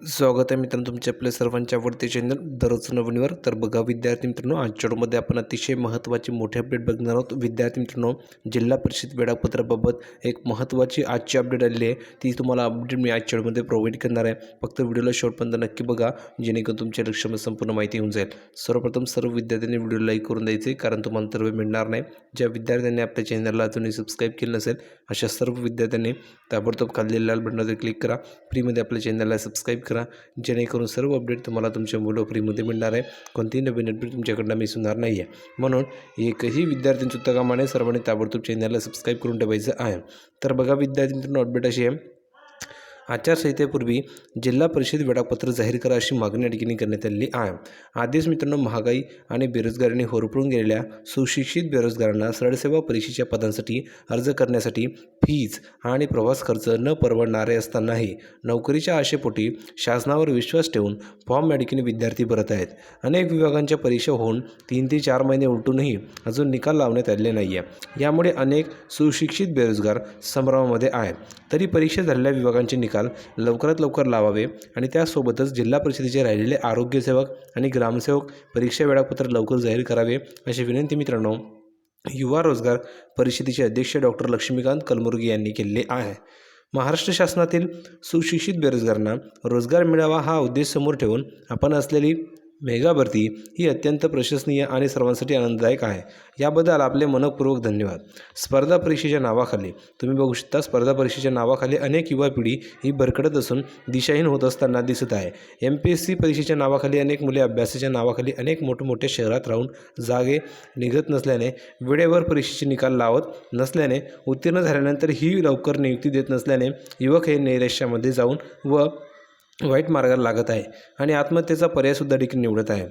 स्वागत आहे मित्रांनो तुमच्या आपल्या सर्वांच्या आवडते चॅनल दररोज नवणीवर तर बघा विद्यार्थी मित्रांनो आजच्यामध्ये आपण अतिशय महत्त्वाची मोठी अपडेट बघणार आहोत. विद्यार्थी मित्रांनो जिल्हा परिषद वेळापत्राबाबत एक महत्त्वाची आजची अपडेट आलेली आहे. ती तुम्हाला अपडेट मी आजच्यामध्ये प्रोव्हाइड करणार आहे. फक्त व्हिडिओला शेवटपर्यंत नक्की बघा जेणेकरून तुमच्या लक्षामध्ये संपूर्ण माहिती होऊन जाईल. सर्वप्रथम सर्व विद्यार्थ्यांनी व्हिडिओ लाईक करून द्यायचे कारण तुम्हाला तर मिळणार नाही. ज्या विद्यार्थ्यांनी आपल्या चॅनलला अजूनही सबस्क्राईब केलं नसेल अशा सर्व विद्यार्थ्यांनी ताबडतोब खाल्लेल्या लाल बटनावर क्लिक करा. फ्रीमध्ये आपल्या चॅनलला सबस्क्राईब करा. जेणेकरून सर्व अपडेट तुम्हाला तुमच्या मुलं फ्रीमध्ये मिळणार आहे. कोणतीही नवीन अपडेट तुमच्याकडनं मिस होणार नाही आहे म्हणून एकही विद्यार्थी चुकता कामा नये सर्वांनी ताबडतोब चॅनलला सबस्क्राईब करून ठेवायचं आहे. तर बघा विद्यार्थी मित्रांनो अपडेट अशी आहे. आचारसंहितेपूर्वी जिल्हा परिषद वेळापत्र जाहीर करा अशी मागणी या ठिकाणी करण्यात आलेली आहे. आधीच मित्रांनो महागाई आणि बेरोजगारीने होरपळून गेलेल्या सुशिक्षित बेरोजगारांना सरळसेवा परीक्षेच्या पदांसाठी अर्ज करण्यासाठी फीज आणि प्रवास खर्च न परवडणारे असतानाही नोकरीच्या आशेपोटी शासनावर विश्वास ठेवून फॉर्म या विद्यार्थी भरत आहेत. अनेक विभागांच्या परीक्षा होऊन तीन ते चार महिने उलटूनही अजून निकाल लावण्यात आले नाही आहे यामुळे अनेक सुशिक्षित बेरोजगार संभ्रमामध्ये आहेत. तरी परीक्षा झालेल्या विभागांचे निकाल लवकरात लवकर लावावे आणि त्यासोबतच जिल्हा परिषदेचे राहिलेले आरोग्यसेवक आणि ग्रामसेवक परीक्षा वेळापत्र लवकर जाहीर करावे अशी विनंती मित्रांनो युवा रोजगार परिषदेचे अध्यक्ष डॉक्टर लक्ष्मीकांत कलमुर्गी यांनी केले आहे. महाराष्ट्र शासनातील सुशिक्षित बेरोजगारांना रोजगार मिळावा हा उद्देश समोर ठेवून आपण असलेली मेगा भरती ही अत्यंत प्रशंसनीय आणि सर्वांसाठी आनंददायक आहे. याबद्दल आपले मनपूर्वक धन्यवाद. स्पर्धा परीक्षेच्या नावाखाली तुम्ही बघू शकता स्पर्धा परीक्षेच्या नावाखाली अनेक युवा पिढी ही भरकटत असून दिशाहीन होत असताना दिसत आहे. एम पी एस सी परीक्षेच्या नावाखाली अनेक मुले अभ्यासाच्या नावाखाली अनेक मोठमोठ्या शहरात राहून जागे निघत नसल्याने वेळेवर परीक्षेचे निकाल लावत नसल्याने उत्तीर्ण झाल्यानंतर ही लवकर नियुक्ती देत नसल्याने युवक हे नैराश्यामध्ये जाऊन व वाईट मार्गाला लागत आहे आणि आत्महत्येचा पर्यायसुद्धा देखील निवडत आहे.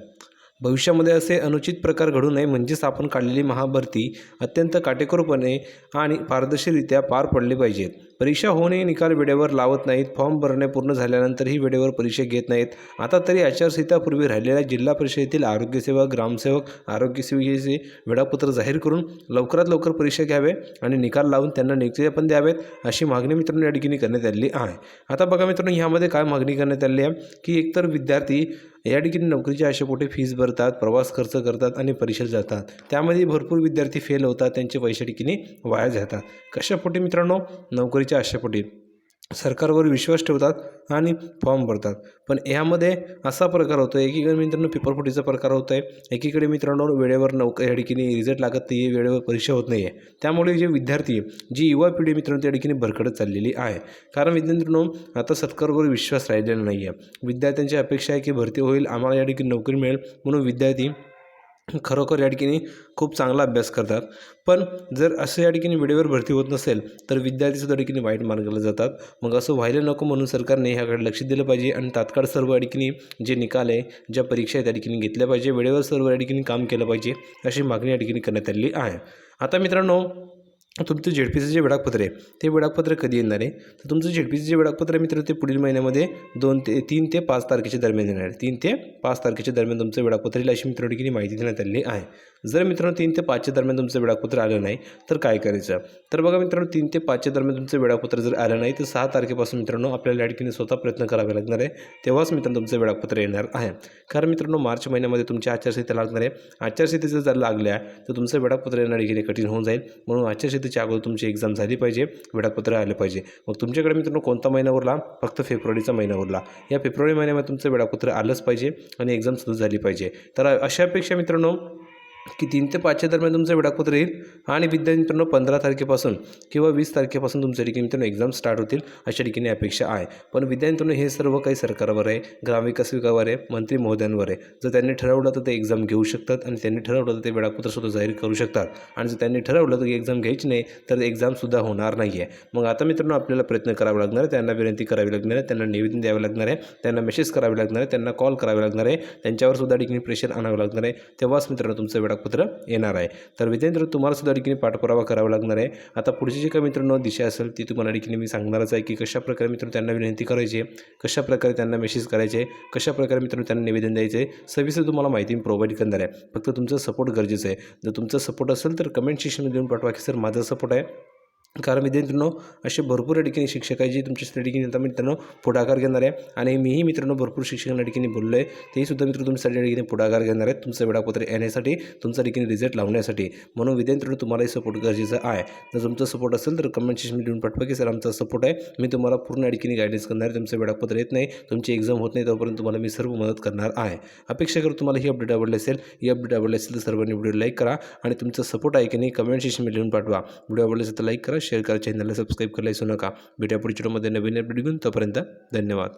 भविष्यामध्ये असे अनुचित प्रकार घडू नये म्हणजेच आपण काढलेली महाभरती अत्यंत काटेकोरपणे आणि पारदर्शीरित्या पार पडली पाहिजेत. परीक्षा होऊनही निकाल वेळेवर लावत नाहीत फॉर्म भरणे पूर्ण झाल्यानंतरही वेळेवर परीक्षा घेत नाहीत. आता तरी आचारसंहितापूर्वी राहिलेल्या जिल्हा परिषदेतील आरोग्यसेवक ग्रामसेवक आरोग्यसेविकेचे वेळापत्र जाहीर करून लवकरात लवकर परीक्षा घ्यावे आणि निकाल लावून त्यांना नियुक्त्या पण द्यावेत अशी मागणी मित्रांनो या ठिकाणी करण्यात आलेली आहे. आता बघा मित्रांनो ह्यामध्ये काय मागणी करण्यात आली आहे? की एकतर विद्यार्थी या ठिकाणी नोकरीच्या आशेपोटी फीज भरतात प्रवास खर्च करतात आणि परीक्षेला जातात. त्यामध्ये भरपूर विद्यार्थी फेल होतात त्यांचे पैसे ठिकाणी वाया जातात. कशापोटी मित्रांनो? नोकरीच्या आशेपोटी. सरकारवर विश्वास ठेवतात आणि फॉर्म भरतात. पण ह्यामध्ये असा प्रकार होतो एकीकडे मित्रांनो पेपरफुटीचा प्रकार होतो आहे एकीकडे मित्रांनो वेळेवर नौक या ठिकाणी रिझल्ट लागत नाही आहे वेळेवर परीक्षा होत नाही आहे त्यामुळे जे विद्यार्थी आहे जी युवा पिढी मित्रांनो त्या ठिकाणी भरकडत चाललेली आहे. कारण विद्यार्थ्यांनो आता सरकारवर विश्वास राहिलेला नाही आहे विद्यार्थ्यांची अपेक्षा आहे की भरती होईल आम्हाला या ठिकाणी नोकरी मिळेल म्हणून विद्यार्थी खरोखर या ठिकाणी खूप चांगला अभ्यास करतात. पण जर असं या ठिकाणी वेळेवर भरती होत नसेल तर विद्यार्थीसुद्धा ठिकाणी वाईट मार्गाला जातात. मग असं व्हायला नको म्हणून सरकारने ह्याकडे लक्ष दिलं पाहिजे आणि तात्काळ सर्व या ठिकाणी जे निकाल आहे ज्या परीक्षा आहे त्या ठिकाणी घेतल्या पाहिजे. वेळेवर सर्व या ठिकाणी काम केलं पाहिजे अशी मागणी या ठिकाणी करण्यात आलेली आहे. आता मित्रांनो तुमचं झेडपीचं जे वेळापत्र आहे ते वेळापत्र कधी येणार आहे? तर तुमचं झेडपीचं जे वेळापत्र आहे मित्र ते पुढील महिन्यामध्ये दोन ते तीन ते पाच तारखेच्या दरम्यान येणार आहे. तीन ते पाच तारखेच्या दरम्यान तुमचं वेळापत्र येईल अशी मित्रांनो माहिती देण्यात आलेली आहे. जर मित्रांनो तीन ते पाचच्या दरम्यान तुमचं वेळापत्र आलं नाही तर काय करायचं? तर बघा मित्रांनो तीन ते पाचच्या दरम्यान तुमचं वेळापत्र जर आलं नाही तर सहा तारखेपासून मित्रांनो आपल्याला या स्वतः प्रयत्न करावे लागणार आहे. तेव्हाच मित्रांनो तुमचं वेळापत्र येणार आहे. कारण मित्रांनो मार्च महिन्यामध्ये तुमची आचारसंहिता लागणार आहे. आचारसंहितेचं जर लागल्या तर तुमचं वेळापत्र येणार ठिकाणी कठीण होऊन जाईल. म्हणून त्याच्या अगोदर तुमची एक्झाम झाली पाहिजे वेळापत्र आलं पाहिजे. मग तुमच्याकडे मित्रांनो कोणता महिना उरला? फक्त फेब्रुवारीचा महिना उरला. या फेब्रुवारी महिन्यामध्ये तुमचं वेळापत्र आलंच पाहिजे आणि एक्झाम सुद्धा झाली पाहिजे. तर अशा अपेक्षा मित्रांनो की तीन ते पाचच्या दरम्यान तुमचं वेळापत्र येईल आणि विद्यार्थी मित्रांनो पंधरा तारखेपासून किंवा वीस तारखेपासून तुमच्या ठिकाणी मित्रांनो एक्झाम स्टार्ट होतील. अशा ठिकाणी अपेक्षा आहे. पण विद्यार्थी मित्रांनो हे सर्व काही सरकारवर आहे. ग्रामविकास विभागावर आहे. मंत्री महोदयांवर आहे. जर त्यांनी ठरवलं तर ते एक्झाम घेऊ शकतात. आणि त्यांनी ठरवलं तर ते वेळापत्र सुद्धा जाहीर करू शकतात. आणि जर त्यांनी ठरवलं तर एक्झाम घ्यायची नाही तर एक्झामसुद्धा होणार नाही आहे मग आता मित्रांनो आपल्याला प्रयत्न करावा लागणार आहे. त्यांना विनंती करावी लागणार आहे. त्यांना निवेदन द्यावे लागणार आहे. त्यांना मेसेज करावे लागणार आहे. त्यांना कॉल करावे लागणार आहे. त्यांच्यावर सुद्धा ठिकाणी प्रेशर आणावं लागणार आहे. तेव्हाच मित्रांनो तुमचं वेळापत्र येणार आहे. तर विद्यार्थी तुम्हाला सुद्धा ठिकाणी पाठपुरावा करावा लागणार आहे. आता पुढची जी काही मित्रांनो दिशा असेल ती तुम्हाला ठिकाणी मी सांगणारच आहे की कशा प्रकारे मित्रांनो त्यांना विनंती करायची आहे कशा प्रकारे त्यांना मेसेज करायचे कशा प्रकारे मित्रांनो त्यांना निवेदन द्यायचे सविस्तर तुम्हाला माहिती प्रोव्हाइड करणार आहे. फक्त तुमचं सपोर्ट गरजेचं आहे. जर तुमचा सपोर्ट असेल तर कमेंट सेक्शनमध्ये देऊन पाठवा की सर माझा सपोर्ट आहे. कारण विद्यार्थ्यांनो असे भरपूर या ठिकाणी शिक्षक आहे जे तुमच्या ठिकाणी आता मित्रांनो पुढाकार घेणार आहे. आणि मीही मित्रांनो भरपूर शिक्षकांना ठिकाणी बोललो आहे तेही सुद्धा मित्र तुमच्या ठिकाणी पुढाकार घेणार आहेत. तुमचं वेळापत्र येण्यासाठी तुमच्या ठिकाणी रिझल्ट लावण्यासाठी. म्हणून विद्यार्थ्यांनो तुम्हालाही सपोर्ट गरजेचा आहे. जर तुमचा सपोर्ट असेल तर कमेंट सेक्शन लिहून पाठवा की सर आमचा सपोर्ट आहे. मी तुम्हाला पूर्ण या ठिकाणी गायडन्स करणार आहे. तुमचं वेळापत्र येत नाही. तुमची एक्झाम होत नाही. तोपर्यंत तुम्हाला मी सर्व मदत करणार आहे. अपेक्षा करू तुम्हाला ही अपडेट आवडली असेल. ही अपडेट आवडली असेल तर सर्वांनी व्हिडिओ लाईक करा. आणि तुमचा सपोर्ट आहे की नाही कमेंट सेक्शनमध्ये लिहून पाठवा. व्हिडिओ आवडला असेल तर लाईक करा शेअर करा चॅनलला सबस्क्राईब करायला विसरू नका भेटूया पुढच्या व्हिडिओमध्ये नवीन अपडेट घेऊन. तोपर्यंत धन्यवाद.